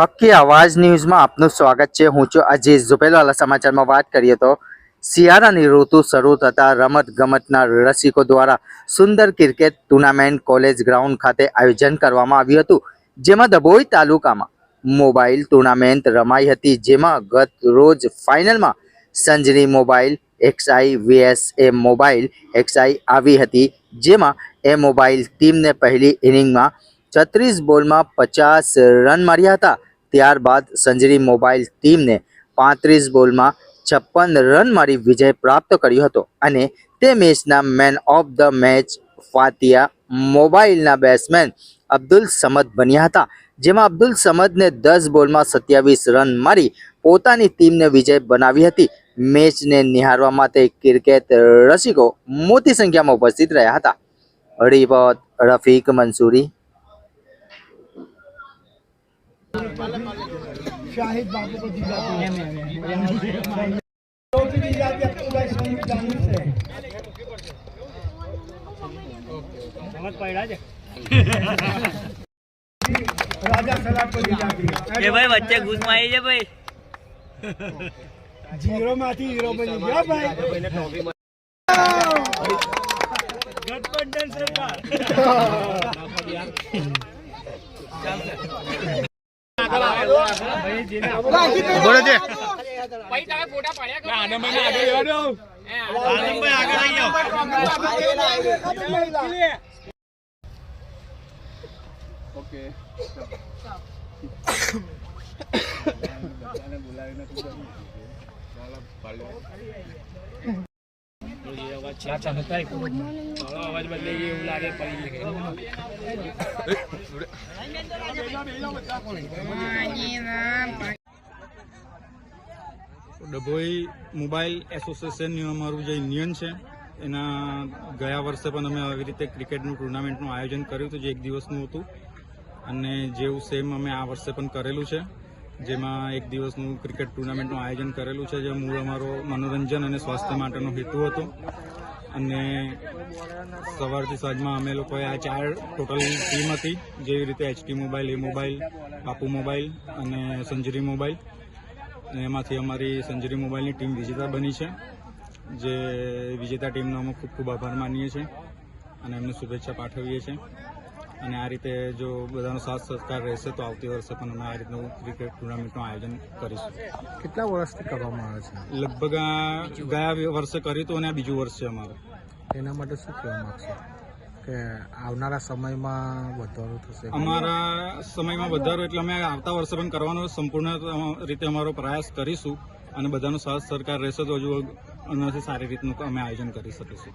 હક્કી અવાજ ન્યૂઝમાં આપનું સ્વાગત છે. હું છું આજે ઝુબેલવાલા સમાચારમાં વાત કરીએ તો શિયાળાની ઋતુ શરૂ થતાં રમત ગમતના રસિકો દ્વારા સુંદર ક્રિકેટ ટુર્નામેન્ટ કોલેજ ગ્રાઉન્ડ ખાતે આયોજન કરવામાં આવ્યું હતું. જેમાં દબોઈ તાલુકામાં મોબાઈલ ટુર્નામેન્ટ રમાઈ હતી, જેમાં ગત રોજ ફાઇનલમાં Sanjani mobile X I vs mobile X I આવી હતી, જેમાં એ મોબાઈલ ટીમને પહેલી ઇનિંગમાં છત્રીસ બોલમાં પચાસ રન માર્યા હતા. ત્યારબાદ સંજરી મોબાઈલ ટીમને પાંત્રીસ બોલમાં છપ્પન રન મારી વિજય પ્રાપ્ત કર્યો હતો અને તે મેચના man of the match Fatiya મોબાઈલના બેટ્સમેન અબ્દુલ સમદ બન્યા હતા, જેમાં અબ્દુલ સમદને દસ બોલમાં સત્યાવીસ રન મારી પોતાની ટીમને વિજય બનાવી હતી. મેચને નિહાળવા માટે ક્રિકેટ રસિકો મોટી સંખ્યામાં ઉપસ્થિત રહ્યા હતા. રિપોર્ટ રફીક મંસૂરી. शाहिद बाबू को दी जाती है ट्रॉफी दी जाती है अब्दुल भाई सोनी जानी से સમજ પડ્યા છે राजा सलाब બોલો છે ભાઈ તમે ફોટા પાડ્યા ડભોઈ મોબાઈલ એસોસિએશનનું અમારું જે યુનિયન છે, એના ગયા વર્ષે પણ અમે આવી રીતે ક્રિકેટનું ટુર્નામેન્ટનું આયોજન કર્યું હતું, જે એક દિવસનું હતું. અને જેવું સેમ અમે આ વર્ષે પણ કરેલું છે, જેમાં એક દિવસનું ક્રિકેટ ટુર્નામેન્ટનું આયોજન કરેલું છે, જે મૂળ અમારો મનોરંજન અને સ્વાસ્થ્ય માટેનો હેતુ હતો. અને સવારથી સાંજમાં અમે લોકોએ આ ચાર ટોટલ ટીમ હતી. જેવી રીતે HT mobile A mobile Bapu mobile અને સંજરી મોબાઈલ અને એમાંથી અમારી સંજરી મોબાઈલની ટીમ વિજેતા બની છે. જે વિજેતા ટીમનો અમે ખૂબ ખૂબ આભાર માનીએ છીએ અને એમને શુભેચ્છા પાઠવીએ છીએ. અને આ રીતે જો બધાનો સાથ સહકાર રહેશે તો આવતી વર્ષે પણ અમે આ રીતનું ક્રિકેટ ટુર્નામેન્ટનું આયોજન કરીશું. કેટલા વર્ષથી કરવામાં આવે છે? લગભગ આ ગયા વર્ષે કર્યું હતું અને આ બીજું વર્ષ છે અમારું. એના માટે શું કહેવા માંગશો? કે આવનારા સમયમાં વધારો થશે? અમારા સમયમાં વધારો એટલે અમે આવતા વર્ષે પણ કરવાનો સંપૂર્ણ રીતે અમારો પ્રયાસ કરીશું અને બધાનો સાથ સરકાર રહેશે તો હજુ એનાથી સારી રીતનું અમે આયોજન કરી શકીશું.